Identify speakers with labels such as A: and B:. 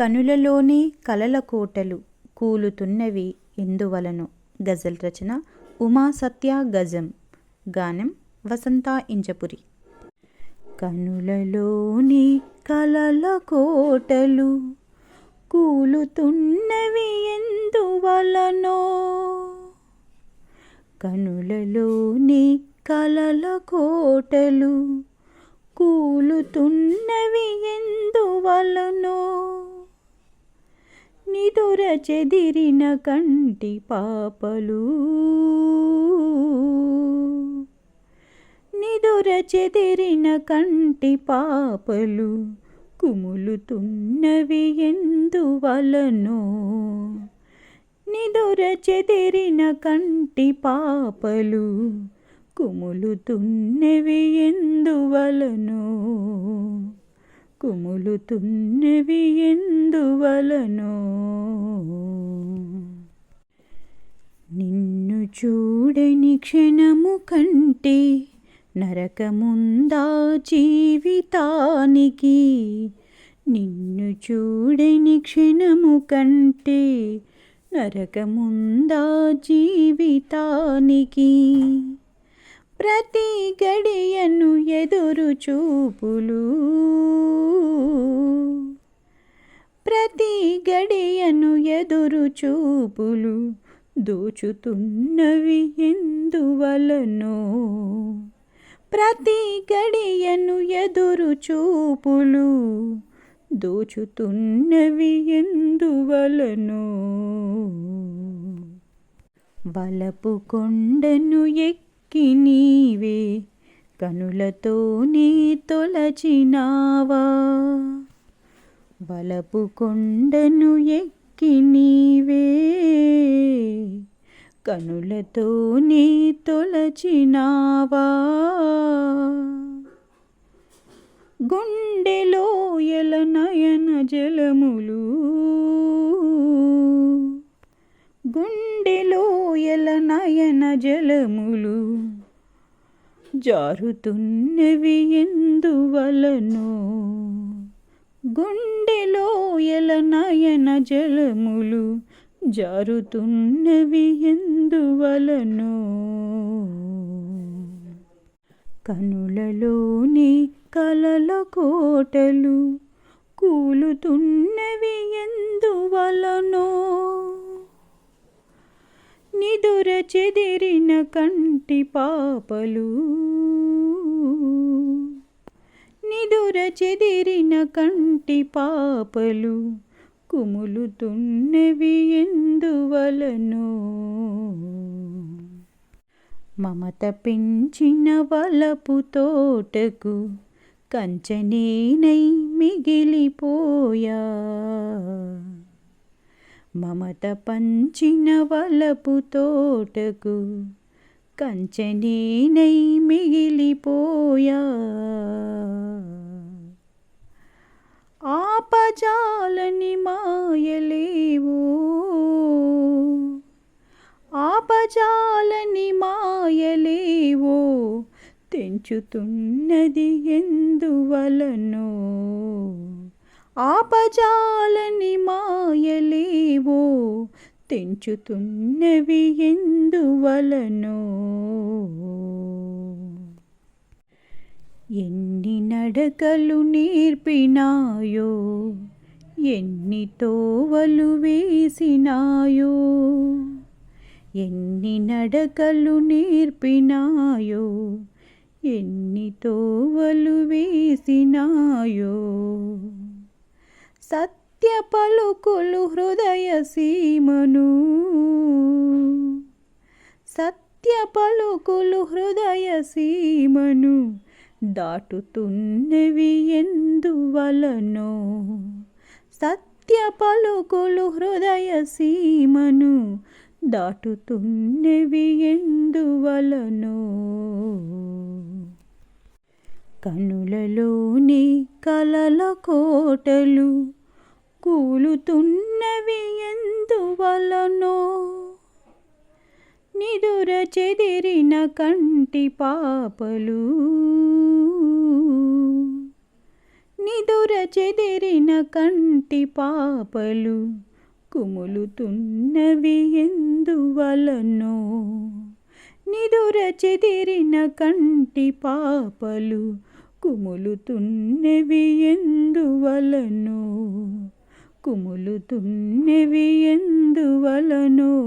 A: కనులలోని కలల కోటలు కూలుతున్నవి ఎందువలను. గజల్ రచన ఉమా సత్య గజం. గానం వసంత ఇంజపురి. కనులలోని కలల కోటలు కూలుతున్నవి ఎందువలనో. కనులలోని కలల కోటలు కూలుతున్నవి ఎందువలనో. నిదుర చెదిరిన కంటి పాపలు. నిదొర చెదిరిన కంటి పాపలు కుములుతున్నవి ఎందువలనో నిదొర చెదిరిన కంటి పాపలు కుములుతున్నవి ఎందువలనో కుములుతున్నవి ఎందువలనో నిన్ను చూడని క్షణము కంటే నరకముందా జీవితానికి? నిన్ను చూడని క్షణము కంటే నరకముందా జీవితానికి? ప్రతి గడియను ఎదురు చూపులు ప్రతి గడియను ఎదురు చూపులు దోచుతున్నవి ఎందువలనో? ప్రతి గడియను ఎదురు చూపులు దోచుతున్నవి ఎందువలనో? బలపు కొండను ఎక్కి నీవే కనులతోనే తొలచినావా? బలపు కొండను ఎక్కి నీవే కనులతోనే తొలచినావా? గుండెలో ఎల నయన జలములు గుండెలో ఎల నయన జలములు జారుతున్నవి ఎందువలనో? గుండెలో ఎల నయన జలములు జారుతున్నవి ఎందువలను? కనులలోని కలల కోటలు కూలుతున్నవి ఎందువలనో? నిదుర చెదిరిన కంటి పాపలు నిదుర చెదిరిన కంటి పాపలు కుములుతున్నవి ఎందువలను? మమత పెంచిన వలపు తోటకు కంచనేనై మిగిలిపోయా? మమత పంచిన వలపు తోటకు కంచనేనై మిగిలిపోయా? ఆపజాలని మాయలేవు. ఆపజాలని మాయలేవు. తెంచుతున్నది ఎందువలనో. ఆపజాలని మాయలేవో. తెంచుతున్నవి ఎందువలనో. ఎన్ని నడకలు నేర్పినాయో ఎన్ని తోవలు వేసినాయో ఎన్ని నడకలు నేర్పినాయో ఎన్ని తోవలు వేసినాయో. సత్య పలుకులు హృదయ సీమను సత్య పలుకులు హృదయ సీమను దాటుతున్నవి ఎందువలనో? సత్య పలుకులు హృదయ సీమను దాటుతున్నవి ఎందువలనో? కనులలోని కలల కోటలు కూలుతున్నవి ఎందువలనో? నిదుర చెదిరిన కంటి పాపలు. నిదుర చెదిరిన కంటి పాపలు కుములుతున్నవి ఎందువలనో. నిదుర చెదిరిన కంటి పాపలు కుములుతున్నవి ఎందువలనో. కుములుతున్నవి ఎందువలనో.